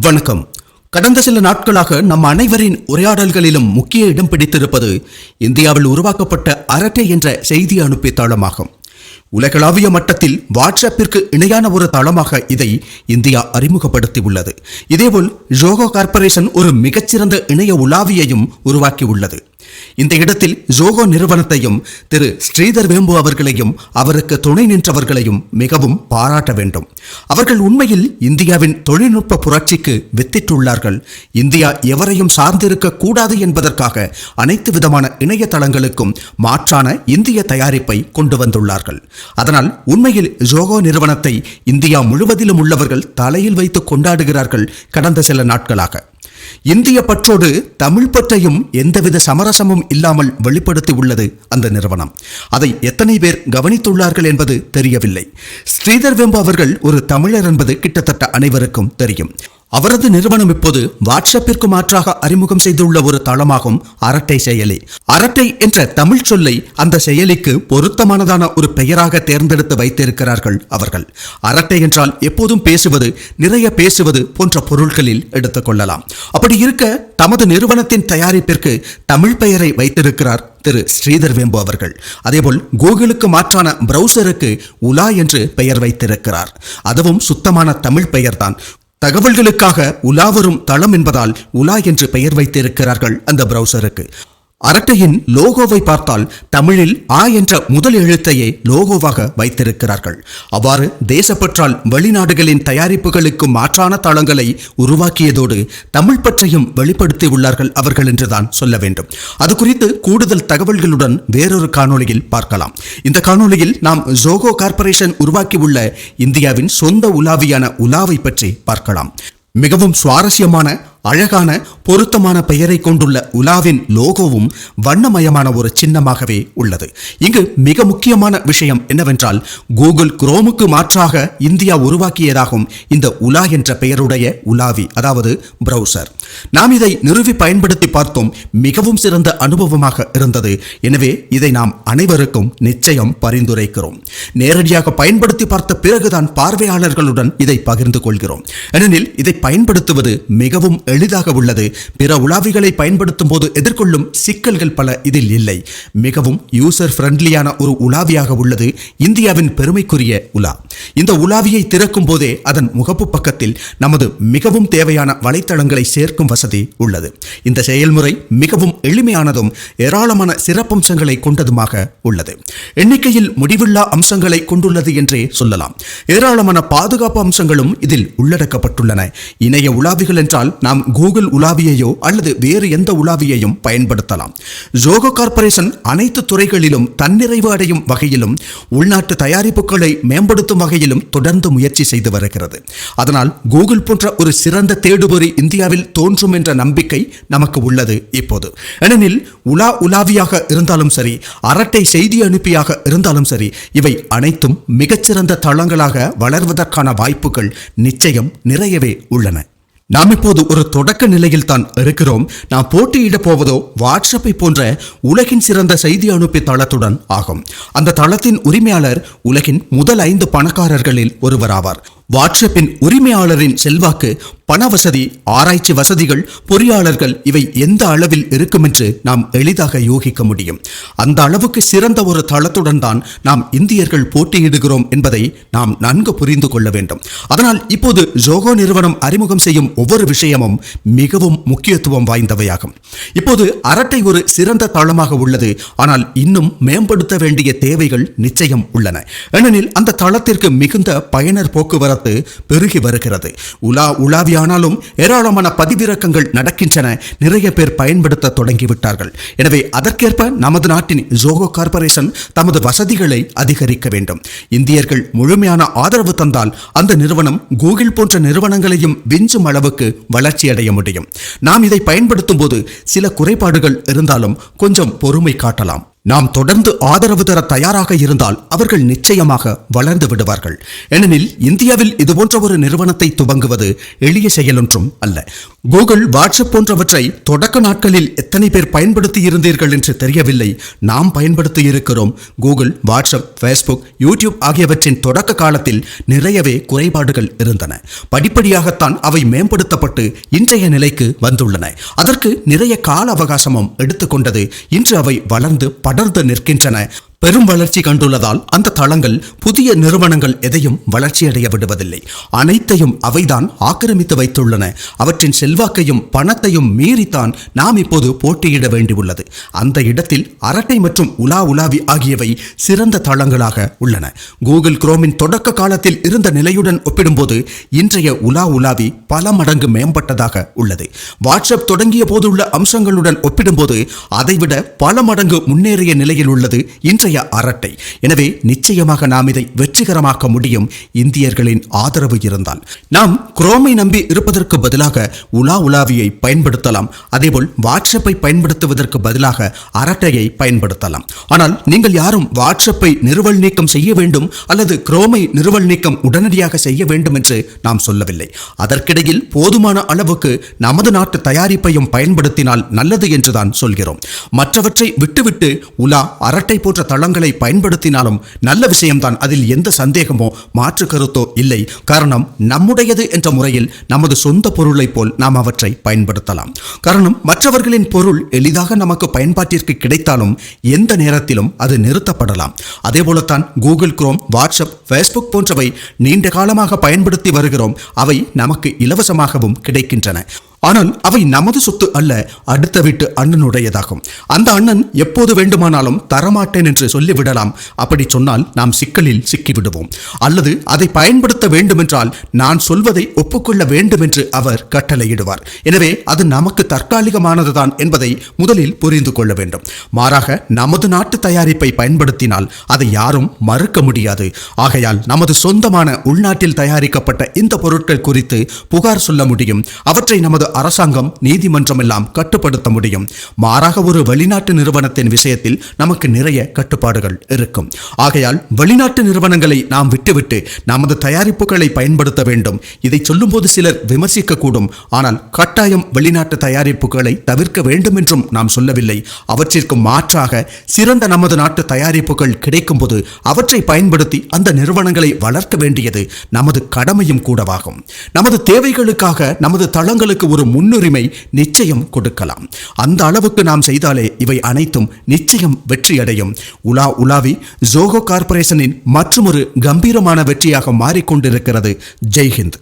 வணக்கம். கடந்த சில நாட்களாக நம் அனைவரின் உரையாடல்களிலும் முக்கிய இடம் பிடித்திருப்பது இந்தியாவில் உருவாக்கப்பட்ட அரட்டை என்ற செய்தி அனுப்பிய தளமாகும். உலகளாவிய மட்டத்தில் வாட்ஸ்அப்பிற்கு இணையான ஒரு தளமாக இதை இந்தியா அறிமுகப்படுத்தியுள்ளது. இதேபோல் ஜோகோ கார்ப்பரேஷன் ஒரு மிகச்சிறந்த இணைய உலாவியையும் உருவாக்கியுள்ளது. இந்த இடத்தில் ஜோகோ நிறுவனத்தையும் திரு ஸ்ரீதர் வேம்பு அவர்களையும் அவருக்கு துணை நின்றவர்களையும் மிகவும் பாராட்ட வேண்டும். அவர்கள் உண்மையில் இந்தியாவின் தொழில்நுட்ப புரட்சிக்கு வித்திட்டுள்ளார்கள். இந்தியா எவரையும் சார்ந்திருக்க கூடாது என்பதற்காக அனைத்து விதமான இணையதளங்களுக்கும் மாற்றான இந்திய தயாரிப்பை கொண்டு வந்துள்ளார்கள். அதனால் உண்மையில் ஜோகோ நிறுவனத்தை இந்தியா முழுவதிலும் உள்ளவர்கள் தலையில் வைத்து கொண்டாடுகிறார்கள் கடந்த சில நாட்களாக. இந்திய பற்றோடு தமிழ் பற்றையும் எந்தவித சமரசமும் இல்லாமல் வெளிப்படுத்தி உள்ளது அந்த நிறுவனம். அதை எத்தனை பேர் கவனித்துள்ளார்கள் என்பது தெரியவில்லை. ஸ்ரீதர் வெம்பு அவர்கள் ஒரு தமிழர் என்பது கிட்டத்தட்ட அனைவருக்கும் தெரியும். அவரது நிறுவனம் இப்போது வாட்ஸ்அப்பிற்கு மாற்றாக அறிமுகம் செய்துள்ள ஒரு தளமாகும் அரட்டை செயலி. அரட்டை என்ற தமிழ் சொல்லை அந்த செயலிக்கு பொருத்தமானதான ஒரு பெயராக தேர்ந்தெடுத்து வைத்திருக்கிறார்கள் அவர்கள். அரட்டை என்றால் எப்போதும் பேசுவது நிறைய பேசுவது போன்ற பொருட்களில் எடுத்துக்கொள்ளலாம் அப்படி இருக்க தமது நிறுவனத்தின் தயாரிப்பிற்கு தமிழ் பெயரை வைத்திருக்கிறார் திரு ஸ்ரீதர் வேம்பு அவர்கள். அதேபோல் கூகுளுக்கு மாற்றான பிரவுசருக்கு உலா என்று பெயர் வைத்திருக்கிறார். அதுவும் சுத்தமான தமிழ் பெயர்தான். தகவல்களுக்காக உலா வரும் தளம் என்பதால் உலா என்று பெயர் வைத்திருக்கிறார்கள் அந்த பிரவுசருக்கு அரட்டையின் லோகோவை பார்த்தால் தமிழில் ஆ என்ற முதல் எழுத்தையே லோகோவாக வைத்திருக்கிறார்கள். அவ்வாறு தேசப்பற்றால் வெளிநாடுகளின் தயாரிப்புகளுக்கு மாற்றான தளங்களை உருவாக்கியதோடு தமிழ் பற்றையும் வெளிப்படுத்தி உள்ளார்கள் அவர்கள் என்றுதான் சொல்ல வேண்டும். அது குறித்து கூடுதல் தகவல்களுடன் வேறொரு காணொளியில் பார்க்கலாம். இந்த காணொளியில் நாம் ஜோகோ கார்ப்பரேஷன் உருவாக்கியுள்ள இந்தியாவின் சொந்த உலாவியான உலாவை பற்றி பார்க்கலாம். மிகவும் சுவாரஸ்யமான அழகான பொருத்தமான பெயரை கொண்டுள்ள உலாவின் லோகோவும் வண்ணமயமான ஒரு சின்னமாகவே உள்ளது. இங்கு மிக முக்கியமான விஷயம் என்னவென்றால் கூகுள் குரோமுக்கு மாற்றாக இந்தியா உருவாக்கியதாகும் இந்த உலா என்ற பெயருடைய உலாவி அதாவது பிரவுசர் நாம் இதை நிறுவி பயன்படுத்தி பார்த்தோம் மிகவும் சிறந்த அனுபவமாக இருந்தது. எனவே இதை நாம் அனைவருக்கும் நிச்சயம் பரிந்துரைக்கிறோம். நேரடியாக பயன்படுத்தி பார்த்த பிறகுதான் பார்வையாளர்களுடன் இதை பகிர்ந்து கொள்கிறோம். ஏனெனில் இதை பயன்படுத்துவது மிகவும் எளிதாக உள்ளது. பிற உலாவிகளை பயன்படுத்தும் போது எதிர்கொள்ளும் சிக்கல்கள் பல இதில் இல்லை. மிகவும் யூசர் ஃப்ரெண்ட்லியான ஒரு உலாவியாக உள்ளது. இந்தியாவின் பெருமைக்குரிய உலா. இந்த உலாவியை திறக்கும் போதே அதன் முகப்பு பக்கத்தில் நமது மிகவும் தேவையான வலைத்தளங்களை சேர்க்கும் வசதி உள்ளது. இந்த செயல்முறை மிகவும் எளிமையானதும் ஏராளமான சிறப்பம்சங்களை கொண்டதுமாக உள்ளது. எண்ணிக்கையில் முடிவில்லா அம்சங்களை கொண்டுள்ளது என்றே சொல்லலாம். ஏராளமான பாதுகாப்பு அம்சங்களும் இதில் உள்ளடக்கப்பட்டுள்ளன. இணைய உலாவிகள் என்றால் நாம் கூகுள் உலாவியையோ அல்லது வேறு எந்த உலாவியையும் பயன்படுத்தலாம். ஜோகோ கார்ப்பரேஷன் அனைத்து துறைகளிலும் தன்னிறைவு அடையும் வகையிலும் உள்நாட்டு தயாரிப்புகளை மேம்படுத்தும் வகையிலும் தொடர்ந்து முயற்சி செய்து வருகிறது. அதனால் கூகுள் போன்ற ஒரு சிறந்த தேடுபொறி இந்தியாவில் தோன்றும் என்ற நம்பிக்கை நமக்கு உள்ளது இப்போது. ஏனெனில் உலா உலாவியாக இருந்தாலும் சரி அரட்டை செய்தி அனுப்பியாக இருந்தாலும் சரி இவை அனைத்தும் மிகச்சிறந்த தளங்களாக வளர்வதற்கான வாய்ப்புகள் நிச்சயம் நிறையவே உள்ளன. நாம் இப்போது ஒரு தொடக்க நிலையில் தான் இருக்கிறோம். நாம் போட்டியிட போவதோ வாட்ஸ்அப்பை போன்ற உலகின் சிறந்த செய்தி அனுப்பி தளத்துடன் ஆகும். அந்த தளத்தின் உரிமையாளர் உலகின் முதல் ஐந்து பணக்காரர்களில் ஒருவராவார். வாட்ஸ்அப்பின் உரிமையாளரின் செல்வாக்கு பண வசதி ஆராய்ச்சி வசதிகள் பொறியாளர்கள் இவை எந்த அளவில் இருக்கும் என்று நாம் எளிதாக யூகிக்க முடியும். அந்த அளவுக்கு சிறந்த ஒரு தளத்துடன் தான் நாம் இந்தியர்கள் போட்டியிடுகிறோம் என்பதை நாம் நன்கு புரிந்து கொள்ள வேண்டும். அதனால் இப்போது ஜோகோ நிறுவனம் அறிமுகம் செய்யும் ஒவ்வொரு விஷயமும் மிகவும் முக்கியத்துவம் வாய்ந்தவையாகும். இப்போது அரட்டை ஒரு சிறந்த தளமாக உள்ளது. ஆனால் இன்னும் மேம்படுத்த வேண்டிய தேவைகள் நிச்சயம் உள்ளன. ஏனெனில் அந்த தளத்திற்கு மிகுந்த பயனர் போக்குவரத்து பெருகி வருகிறது. உலா உலாவியானாலும் ஏராளமான பதிவிறக்கங்கள் நடக்கின்றன. நிறைய பேர் பயன்படுத்த தொடங்கிவிட்டார்கள். எனவே அதற்கேற்ப நமது நாட்டின் ஜோகோ கார்பரேஷன் தமது வசதிகளை அதிகரிக்க வேண்டும். இந்தியர்கள் முழுமையான ஆதரவு தந்தால் அந்த நிறுவனம் கூகுள் போன்ற நிறுவனங்களையும் விஞ்சும் அளவுக்கு வளர்ச்சியடைய முடியும். நாம் இதை பயன்படுத்தும் போது சில குறைபாடுகள் இருந்தாலும் கொஞ்சம் பொறுமை காட்டலாம். நாம் தொடர்ந்து ஆதரவு தர தயாராக இருந்தால் அவர்கள் நிச்சயமாக வளர்ந்து விடுவார்கள். ஏனெனில் இந்தியாவில் இதுபோன்ற ஒரு நிறுவனத்தை துவங்குவது எளிய செயலொன்றும் அல்ல. கூகுள் வாட்ஸ்அப் போன்றவற்றை தொடக்க நாட்களில் எத்தனை பேர் பயன்படுத்தி இருந்தீர்கள் என்று தெரியவில்லை. நாம் பயன்படுத்தி இருக்கிறோம். கூகுள் வாட்ஸ்அப் ஃபேஸ்புக் யூடியூப் ஆகியவற்றின் தொடக்க காலத்தில் நிறையவே குறைபாடுகள் இருந்தன. படிப்படியாகத்தான் அவை மேம்படுத்தப்பட்டு இன்றைய நிலைக்கு வந்துள்ளன. அதற்கு நிறைய கால அவகாசமும் எடுத்துக்கொண்டது இன்று அவை வளர்ந்து அடர்ந்து நிற்கின்றன. பெரும் வளர்ச்சி கண்டுள்ளதால் அந்த தளங்கள் புதிய நிறுவனங்கள் எதையும் வளர்ச்சியடைய விடுவதில்லை. அனைத்தையும் அவைதான் ஆக்கிரமித்து வைத்துள்ளன. அவற்றின் செல்வாக்கையும் பணத்தையும் மீறித்தான் நாம் இப்போது போட்டியிட வேண்டியுள்ளது. அந்த இடத்தில் அரட்டை மற்றும் உலா உலாவி ஆகியவை சிறந்த தளங்களாக உள்ளன. கூகுள் குரோமின் தொடக்க காலத்தில் இருந்த நிலையுடன் ஒப்பிடும்போது இன்றைய உலா உலாவி பல மடங்கு மேம்பட்டதாக உள்ளது. வாட்ஸ்அப் தொடங்கிய போதுள்ள அம்சங்களுடன் ஒப்பிடும்போது அதைவிட பல மடங்கு முன்னேறிய நிலையில் உள்ளது இன்றைய அரட்டை. எனவே நிச்சயமாக நாம் இதை வெற்றிகரமாக்க முடியும். இந்தியர்களின் ஆதரவு இருந்தால். நாம் குரோமை நம்பி இருப்பதற்கு பதிலாக உலா உலாவியை பயன்படுத்தலாம். அதேபோல் வாட்ஸ்அப்பை பயன்படுத்துவதற்கு பதிலாக அரட்டையை பயன்படுத்தலாம். ஆனால் நீங்கள் யாரும் வாட்ஸ்அப்பை நிறுவல் நீக்கம் செய்ய வேண்டும் அல்லது குரோமை நிறுவல் நீக்கம் உடனடியாக செய்ய வேண்டும் என்று நாம் சொல்லவில்லை. அதற்கிடையில் போதுமான அளவுக்கு நமது நாட்டு தயாரிப்பையும் பயன்படுத்தினால் நல்லது என்றுதான் சொல்கிறோம். மற்றவற்றை விட்டுவிட்டு உலா அரட்டை போன்ற தளங்களை பயன்படுத்தினாலும் நல்ல விஷயம்தான். அதில் எந்த சந்தேகமோ மாற்று கருத்தோ இல்லை. காரணம் நம்முடையது என்ற முறையில் நமது சொந்த பொருளைப் போல் நாம் அவற்றை பயன்படுத்தலாம். காரணம் மற்றவர்களின் பொருள் எளிதாக நமக்கு பயன்பாட்டிற்கு கிடைத்தாலும் எந்த நேரத்திலும் அது நிறுத்தப்படலாம். அதே போலத்தான் கூகுள் குரோம் வாட்ஸ்அப் ஃபேஸ்புக் போன்றவை நீண்ட காலமாக பயன்படுத்தி வருகிறோம். அவை நமக்கு இலவசமாகவும் கிடைக்கின்றன. ஆனால் அவை நமது சொத்து அல்ல அடுத்த வீட்டு அண்ணனுடையதாகும். அந்த அண்ணன் எப்போது வேண்டுமானாலும் தரமாட்டேன் என்று சொல்லிவிடலாம். அப்படி சொன்னால் நாம் சிக்கலில் சிக்கிவிடுவோம். அல்லது அதை பயன்படுத்த வேண்டுமென்றால் நான் சொல்வதை ஒப்புக்கொள்ள வேண்டும் என்று அவர் கட்டளையிடுவார். எனவே அது நமக்கு தற்காலிகமானதுதான் என்பதை முதலில் புரிந்து கொள்ள வேண்டும். மாறாக நமது நாட்டு தயாரிப்பை பயன்படுத்தினால் அதை யாரும் மறுக்க முடியாது. ஆகையால் நமது சொந்தமான உள்நாட்டில் தயாரிக்கப்பட்ட இந்த பொருட்கள் குறித்து புகார் சொல்ல முடியும். அவற்றை நமது அரசாங்கம் நீதிமன்றம் எல்லாம் கட்டுப்படுத்த முடியும். மாறாக ஒரு வெளிநாட்டு நிறுவனத்தின் விஷயத்தில் நமக்கு நிறைய கட்டுப்பாடுகள் இருக்கும். ஆகையால் வெளிநாட்டு நிறுவனங்களை நாம் விட்டுவிட்டு நமது தயாரிப்புகளை பயன்படுத்த வேண்டும். இதை சொல்லும்போது சிலர் விமர்சிக்க கூடும் ஆனால் கட்டாயம் வெளிநாட்டு தயாரிப்புகளை தவிர்க்க வேண்டும் என்றும் நாம் சொல்லவில்லை. அவற்றிற்கு மாற்றாக சிறந்த நமது நாட்டு தயாரிப்புகள் கிடைக்கும்போது அவற்றை பயன்படுத்தி அந்த நிறுவனங்களை வளர்க்க வேண்டியது நமது கடமையும் கூடவாகும். நமது தேவைகளுக்காக நமது தளங்களுக்கு ஒரு முன்னுரிமை நிச்சயம் கொடுக்கலாம். அந்த அளவுக்கு நாம் செய்தாலே இவை அனைத்தும் நிச்சயம் வெற்றியடையும். உலா உலாவி ஜோகோ கார்பரேஷனின் மற்றொரு கம்பீரமான வெற்றியாக மாறிக்கொண்டிருக்கிறது. ஜெய்ஹிந்த்.